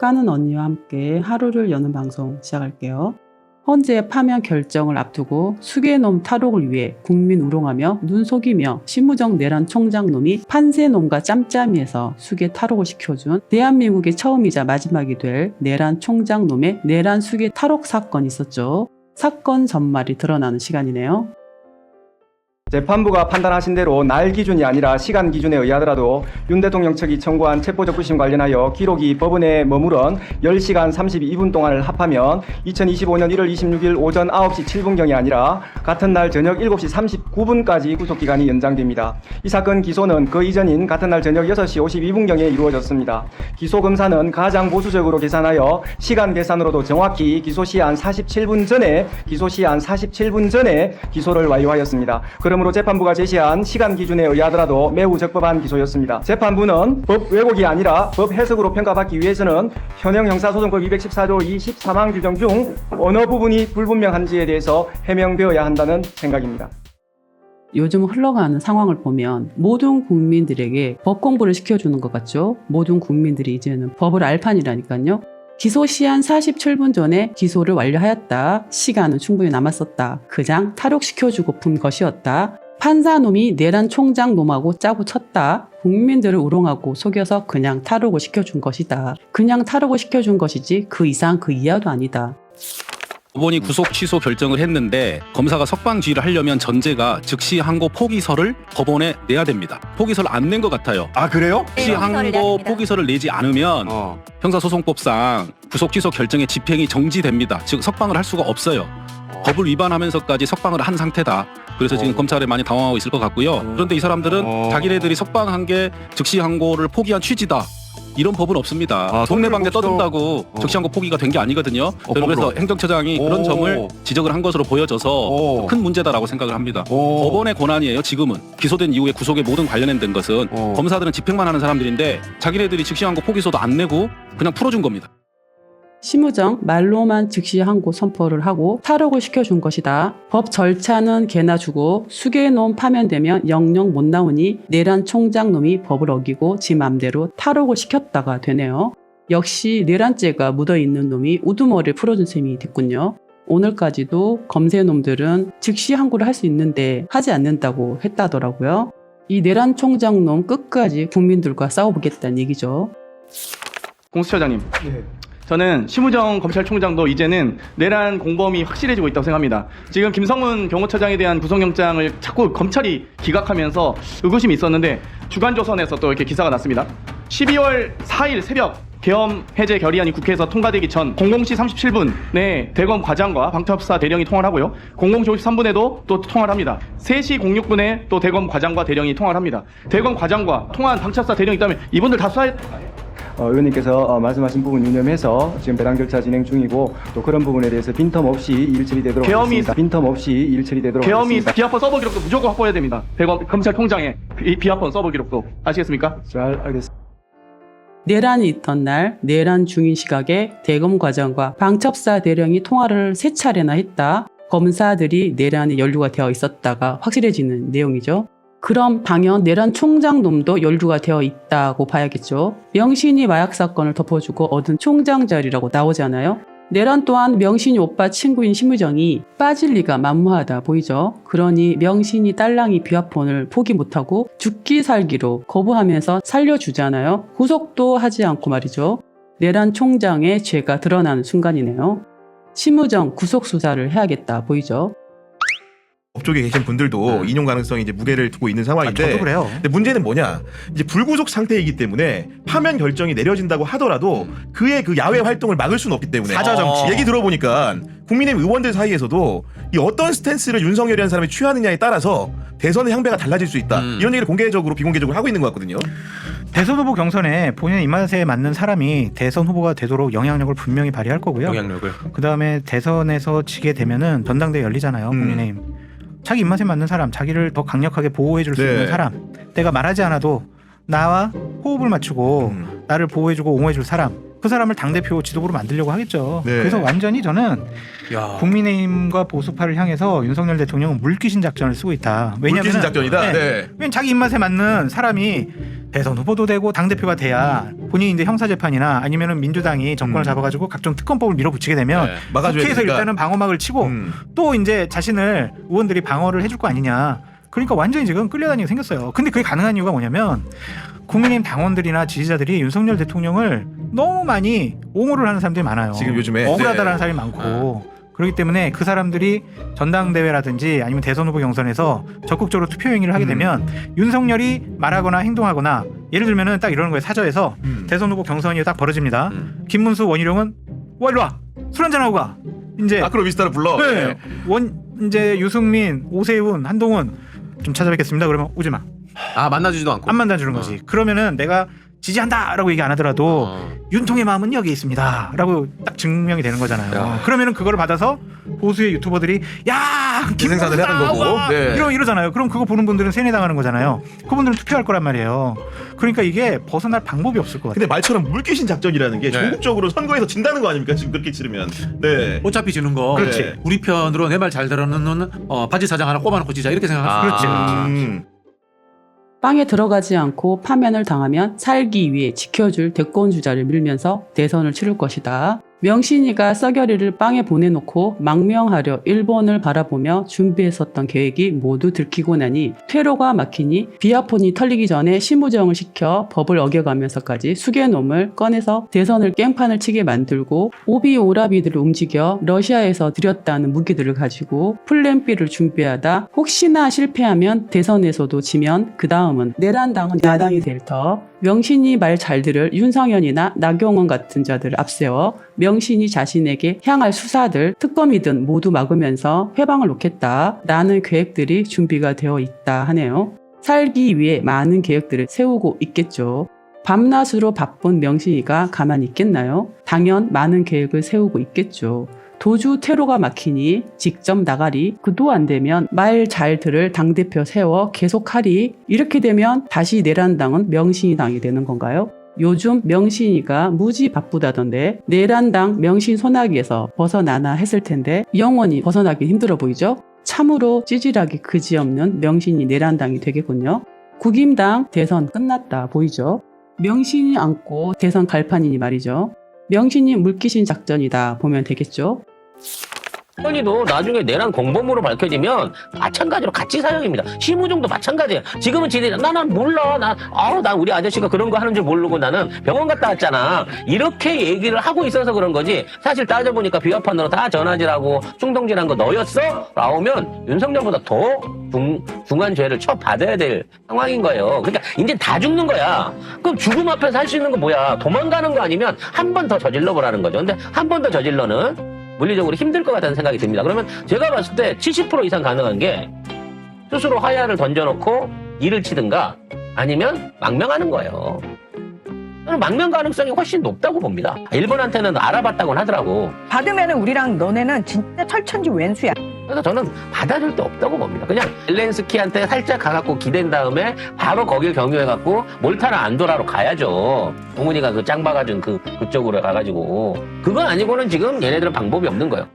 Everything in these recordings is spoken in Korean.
까는 언니와 함께 하루를 여는 방송 시작할게요. 헌재 파면 결정을 앞두고 수계놈 탈옥을 위해 국민 우롱하며 눈속이며 신무정 내란 총장 놈이 판세놈과 짬짬이해서 수계 탈옥을 시켜준 대한민국의 처음이자 마지막이 될 내란 총장 놈의 내란 수계 탈옥 사건이 있었죠. 사건 전말이 드러나는 시간이네요. 재판부가 판단하신 대로 날 기준이 아니라 시간 기준에 의하더라도 윤 대통령 측이 청구한 체포적부심 관련하여 기록이 법원에 머무른 10시간 32분 동안을 합하면 2025년 1월 26일 오전 9시 7분경이 아니라 같은 날 저녁 7시 39분까지 구속기간이 연장됩니다. 이 사건 기소는 그 이전인 같은 날 저녁 6시 52분경에 이루어졌습니다. 기소검사는 가장 보수적으로 계산하여 시간 계산으로도 정확히 기소시한 47분 전에 기소시한 47분 전에 기소를 완료하였습니다. 그 러므로 재판부가 제시한 시간 기준에 의하더라도 매우 적법한 기소였습니다. 재판부는 법 왜곡이 아니라 법 해석으로 평가받기 위해서는 현행 형사소송법 214조 24항 규정 중 어느 부분이 불분명한지에 대해서 해명되어야 한다는 생각입니다. 요즘 흘러가는 상황을 보면 모든 국민들에게 법 공부를 시켜주는 것 같죠? 모든 국민들이 이제는 법을 알 판이라니까요. 기소 시한 47분 전에 기소를 완료하였다. 시간은 충분히 남았었다. 그냥 탈옥시켜주고 푼 것이었다. 판사놈이 내란 총장 놈하고 짜고 쳤다. 국민들을 우롱하고 속여서 그냥 탈옥을 시켜준 것이다. 그냥 탈옥을 시켜준 것이지 그 이상 그 이하도 아니다. 법원이 구속 취소 결정을 했는데 검사가 석방 지휘를 하려면 전제가 즉시 항고 포기서를 법원에 내야 됩니다. 포기서를 안 낸 것 같아요. 아 그래요? 즉시 네, 내야 항고 됩니다. 포기서를 내지 않으면 어. 형사소송법상 구속 취소 결정의 집행이 정지됩니다. 즉 석방을 할 수가 없어요. 법을 위반하면서까지 석방을 한 상태다. 그래서 지금 어. 검찰에 많이 당황하고 있을 것 같고요. 그런데 이 사람들은 어. 자기네들이 석방한 게 즉시 항고를 포기한 취지다. 이런 법은 없습니다. 아, 동네방네 떠든다고 어. 즉시 항고 포기가 된 게 아니거든요. 저는 법으로. 그래서 행정처장이 그런 오. 점을 지적을 한 것으로 보여져서 오. 큰 문제다라고 생각을 합니다. 오. 법원의 권한이에요. 지금은 기소된 이후에 구속의 모든 관련된 것은 어. 검사들은 집행만 하는 사람들인데 자기네들이 즉시 항고 포기서도 안 내고 그냥 풀어준 겁니다. 심우정 말로만 즉시 항고 선포를 하고 탈옥을 시켜준 것이다. 법 절차는 개나 주고 수계놈 파면되면 영영 못 나오니 내란 총장 놈이 법을 어기고 지 맘대로 탈옥을 시켰다가 되네요. 역시 내란죄가 묻어있는 놈이 우두머리를 풀어준 셈이 됐군요. 오늘까지도 검세놈들은 즉시 항고를 할 수 있는데 하지 않는다고 했다더라고요. 이 내란 총장놈 끝까지 국민들과 싸워보겠다는 얘기죠. 공수처장님. 저는 심우정 검찰총장도 이제는 내란 공범이 확실해지고 있다고 생각합니다. 지금 김성문 경호처장에 대한 구속영장을 자꾸 검찰이 기각하면서 의구심이 있었는데 주간조선에서 또 이렇게 기사가 났습니다. 12월 4일 새벽 계엄 해제 결의안이 국회에서 통과되기 전 00시 37분에 대검 과장과 방첩사 대령이 통화를 하고요. 00시 53분에도 또 통화를 합니다. 3시 06분에 또 대검 과장과 대령이 통화를 합니다. 대검 과장과 통화한 방첩사 대령이 있다면 이분들 다 수사해 어, 의원님께서 어, 말씀하신 부분 유념해서 지금 배당 절차 진행 중이고 또 그런 부분에 대해서 빈텀없이 일 처리되도록 계엄이 하겠습니다. 빈텀없이 일 처리되도록 계엄이 하겠습니다. 비합헌 서버 기록도 무조건 확보해야 됩니다. 대검 검찰총장의 비, 비합헌 서버 기록도 아시겠습니까? 잘 알겠습니다. 내란이 있던 날 내란 중인 시각에 대검 과장과 방첩사 대령이 통화를 세 차례나 했다. 검사들이 내란에 연루가 되어 있었다가 확실해지는 내용이죠. 그럼 당연 내란 총장 놈도 연루가 되어 있다고 봐야겠죠. 명신이 마약 사건을 덮어주고 얻은 총장 자리라고 나오잖아요. 내란 또한 명신이 오빠 친구인 심우정이 빠질 리가 만무하다 보이죠. 그러니 명신이 딸랑이 비화폰을 포기 못하고 죽기 살기로 거부하면서 살려주잖아요. 구속도 하지 않고 말이죠. 내란 총장의 죄가 드러나는 순간이네요. 심우정 구속 수사를 해야겠다 보이죠. 법조계 계신 분들도 인용 가능성이 이제 무게를 두고 있는 상황인데 아, 저도 그래요. 근데 문제는 뭐냐 이제 불구속 상태이기 때문에 파면 결정이 내려진다고 하더라도 그의 그 야외 활동을 막을 수는 없기 때문에 사저 정치. 얘기 들어보니까 국민의힘 의원들 사이에서도 이 어떤 스탠스를 윤석열이라는 사람이 취하느냐에 따라서 대선의 향배가 달라질 수 있다 음. 이런 얘기를 공개적으로 비공개적으로 하고 있는 것 같거든요. 대선 후보 경선에 본인의 입맛에 맞는 사람이 대선 후보가 되도록 영향력을 분명히 발휘할 거고요. 영향력을. 그 다음에 대선에서 지게 되면은 전당대회 열리잖아요. 음. 국민의힘. 자기 입맛에 맞는 사람, 자기를 더 강력하게 보호해 줄 수 네. 있는 사람. 내가 말하지 않아도 나와 호흡을 맞추고 음. 나를 보호해 주고 옹호해 줄 사람 그 사람을 당 대표 지도부로 만들려고 하겠죠. 네. 그래서 완전히 저는 야. 국민의힘과 보수파를 향해서 윤석열 대통령은 물귀신 작전을 쓰고 있다. 왜냐하면 물귀신 작전이다. 네. 왜냐면 자기 입맛에 맞는 사람이 대선 후보도 되고 당 대표가 돼야 본인이 이제 형사 재판이나 아니면은 민주당이 정권을 음. 잡아가지고 각종 특검법을 밀어붙이게 되면 네. 막아줘야 국회에서 되니까. 일단은 방어막을 치고 음. 또 이제 자신을 의원들이 방어를 해줄 거 아니냐. 그러니까 완전히 지금 끌려다니게 생겼어요. 근데 그게 가능한 이유가 뭐냐면 국민의힘 당원들이나 지지자들이 윤석열 대통령을 너무 많이 옹호를 하는 사람들이 많아요. 지금 요즘에. 억울하다라는 네. 사람이 많고 그렇기 때문에 그 사람들이 전당대회라든지 아니면 대선 후보 경선에서 적극적으로 투표 행위를 하게 음. 되면 윤석열이 말하거나 행동하거나 예를 들면은 딱 이러는 거예요 사저에서 음. 대선 후보 경선이 딱 벌어집니다. 음. 김문수 원희룡은 와 일로 와술 한잔 하고 가. 이제 아크로 비스타를 불러. 네. 원 이제 유승민, 오세훈, 한동훈 좀 찾아뵙겠습니다. 그러면 오지 마. 아 만나주지도 않고. 안 만나주는 거지. 그러면은 내가 지지한다라고 얘기 안 하더라도 어. 윤통의 마음은 여기 있습니다라고 딱 증명이 되는 거잖아요. 야. 그러면은 그거를 받아서 보수의 유튜버들이 야 기생사들 하는 거고. 네. 이러 이러잖아요. 그럼 그거 보는 분들은 세뇌당하는 거잖아요. 그분들은 투표할 거란 말이에요. 그러니까 이게 벗어날 방법이 없을 것 같아요. 근데 말처럼 물귀신 작전이라는 게 네. 전국적으로 선거에서 진다는 거 아닙니까? 지금 그렇게 치르면. 네. 어차피 지는 거. 그렇지. 우리 편으로 내 말 잘 들어는 어, 바지 사장 하나 꼽아놓고 지자 이렇게 생각할 수 그렇지, 있지. 그렇지. 음. 빵에 들어가지 않고 파면을 당하면 살기 위해 지켜줄 대권 주자를 밀면서 대선을 치를 것이다. 명신이가 썩여리를 빵에 보내놓고 망명하려 일본을 바라보며 준비했었던 계획이 모두 들키고 나니 퇴로가 막히니 비아폰이 털리기 전에 심우정을 시켜 법을 어겨가면서까지 수개놈을 꺼내서 대선을 깽판을 치게 만들고 오비오라비들을 움직여 러시아에서 들였다는 무기들을 가지고 플랜 B를 준비하다 혹시나 실패하면 대선에서도 지면 그 다음은 내란당은 야당이 될 터 명신이 말 잘 들을 윤상현이나 나경원 같은 자들을 앞세워 명신이 자신에게 향할 수사들 특검이든 모두 막으면서 회방을 놓겠다라는 계획들이 준비가 되어 있다 하네요. 살기 위해 많은 계획들을 세우고 있겠죠. 밤낮으로 바쁜 명신이가 가만히 있겠나요? 당연 많은 계획을 세우고 있겠죠. 도주 테러가 막히니 직접 나가리 그도 안 되면 말 잘 들을 당대표 세워 계속하리 이렇게 되면 다시 내란당은 명신이 당이 되는 건가요? 요즘 명신이가 무지 바쁘다던데 내란당 명신 소나기에서 벗어나나 했을 텐데 영원히 벗어나기 힘들어 보이죠? 참으로 찌질하기 그지없는 명신이 내란당이 되겠군요. 국임당 대선 끝났다 보이죠? 명신이 안고 대선 갈판이니 말이죠. 명신이 물귀신 작전이다 보면 되겠죠. 현이도 나중에 내란 공범으로 밝혀지면 마찬가지로 같이 사형입니다. 심우정도 마찬가지예요. 지금은 지들이 나난 몰라. 난 아우 난 우리 아저씨가 그런 거 하는 줄 모르고 나는 병원 갔다 왔잖아. 이렇게 얘기를 하고 있어서 그런 거지. 사실 따져보니까 비화판으로 다 전화질하고 충동질한 거 너였어? 나오면 윤석열보다 더 중, 중한 죄를 처받아야 될 상황인 거예요. 그러니까 이제 다 죽는 거야. 그럼 죽음 앞에서 할 수 있는 건 뭐야? 도망가는 거 아니면 한 번 더 저질러 보라는 거죠. 근데 한 번 더 저질러는 물리적으로 힘들 것 같다는 생각이 듭니다. 그러면 제가 봤을 때 70% 이상 가능한 게 스스로 화약을 던져놓고 일을 치든가 아니면 망명하는 거예요. 망명 가능성이 훨씬 높다고 봅니다. 일본한테는 알아봤다고는 하더라고. 받으면 우리랑 너네는 진짜 철천지 왼수야. 그래서 저는 받아줄 데 없다고 봅니다. 그냥 젤렌스키한테 살짝 가갖고 기댄 다음에 바로 거길 경유해갖고 몰타나 안도라로 가야죠. 동훈이가 그 짱 박아준 그, 그쪽으로 가가지고. 그건 아니고는 지금 얘네들은 방법이 없는 거예요.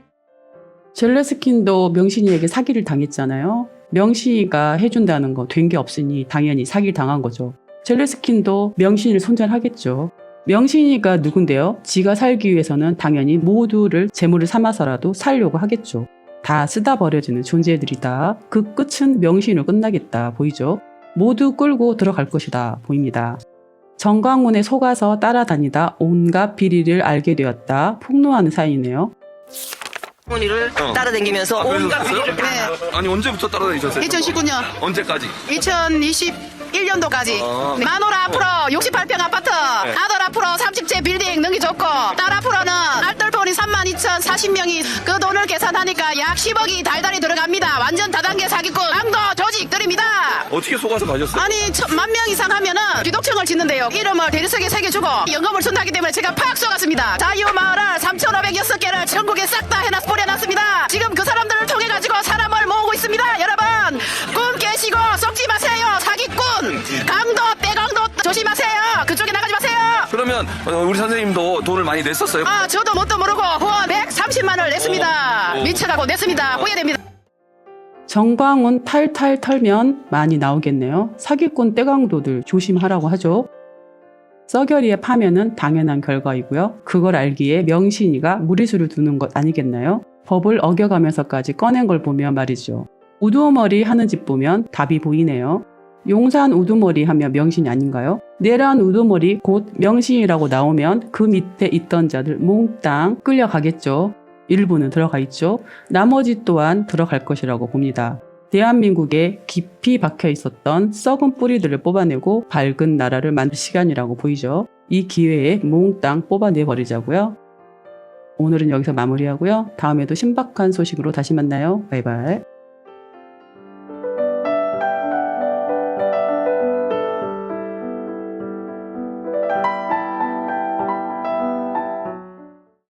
젤레스킨도 명신이에게 사기를 당했잖아요. 명신이가 해준다는 거 된 게 없으니 당연히 사기를 당한 거죠. 젤레스킨도 명신이를 손절하겠죠. 명신이가 누군데요? 지가 살기 위해서는 당연히 모두를 재물을 삼아서라도 살려고 하겠죠. 다 쓰다 버려지는 존재들이다. 그 끝은 명신으로 끝나겠다 보이죠? 모두 끌고 들어갈 것이다 보입니다. 정광훈에 속아서 따라다니다 온갖 비리를 알게 되었다. 폭로하는 사연이네요. 어머니를 따라다니면서 온갖 비리를 네. 아니 언제부터 따라다니셨어요? 2019년 언제까지? 2021년도까지 아. 마누라 앞으로 68평 아파트 아들 앞으로 30채 빌딩 능기 좋고 딸 앞으로는 계산하니까 약 10억이 달달이 들어갑니다. 완전 다단계 사기꾼 강도 조직들입니다. 어떻게 속아서 가셨어요? 아니 천- 만명 이상 하면은 기독청을 짓는데요. 이름을 대리석에 새겨주고 연금을 준다기 때문에 제가 팍 쏘갔습니다. 자유마을을 3,506개를 전국에 싹 다 해놨 뿌려놨습니다. 지금 그 사람들을 통해 가지고 사람을 모으고 있습니다. 여러분 그러면 어, 우리 선생님도 돈을 많이 냈었어요. 아 저도 뭣도 모르고 후원 130만 원을 냈습니다 어, 어. 미쳐가고 냈습니다 후회됩니다 정광훈 탈탈 털면 많이 나오겠네요. 사기꾼 떼강도들 조심하라고 하죠. 썩여리에 파면은 당연한 결과이고요. 그걸 알기에 명신이가 무리수를 두는 것 아니겠나요? 법을 어겨가면서까지 꺼낸 걸 보면 말이죠. 우두머리 하는 집 보면 답이 보이네요. 용산 우두머리 하면 명신이 아닌가요? 내란 우두머리 곧 명신이라고 나오면 그 밑에 있던 자들 몽땅 끌려가겠죠. 일부는 들어가 있죠. 나머지 또한 들어갈 것이라고 봅니다. 대한민국에 깊이 박혀 있었던 썩은 뿌리들을 뽑아내고 밝은 나라를 만들 시간이라고 보이죠. 이 기회에 몽땅 뽑아내 버리자고요. 오늘은 여기서 마무리하고요. 다음에도 신박한 소식으로 다시 만나요. 바이바이.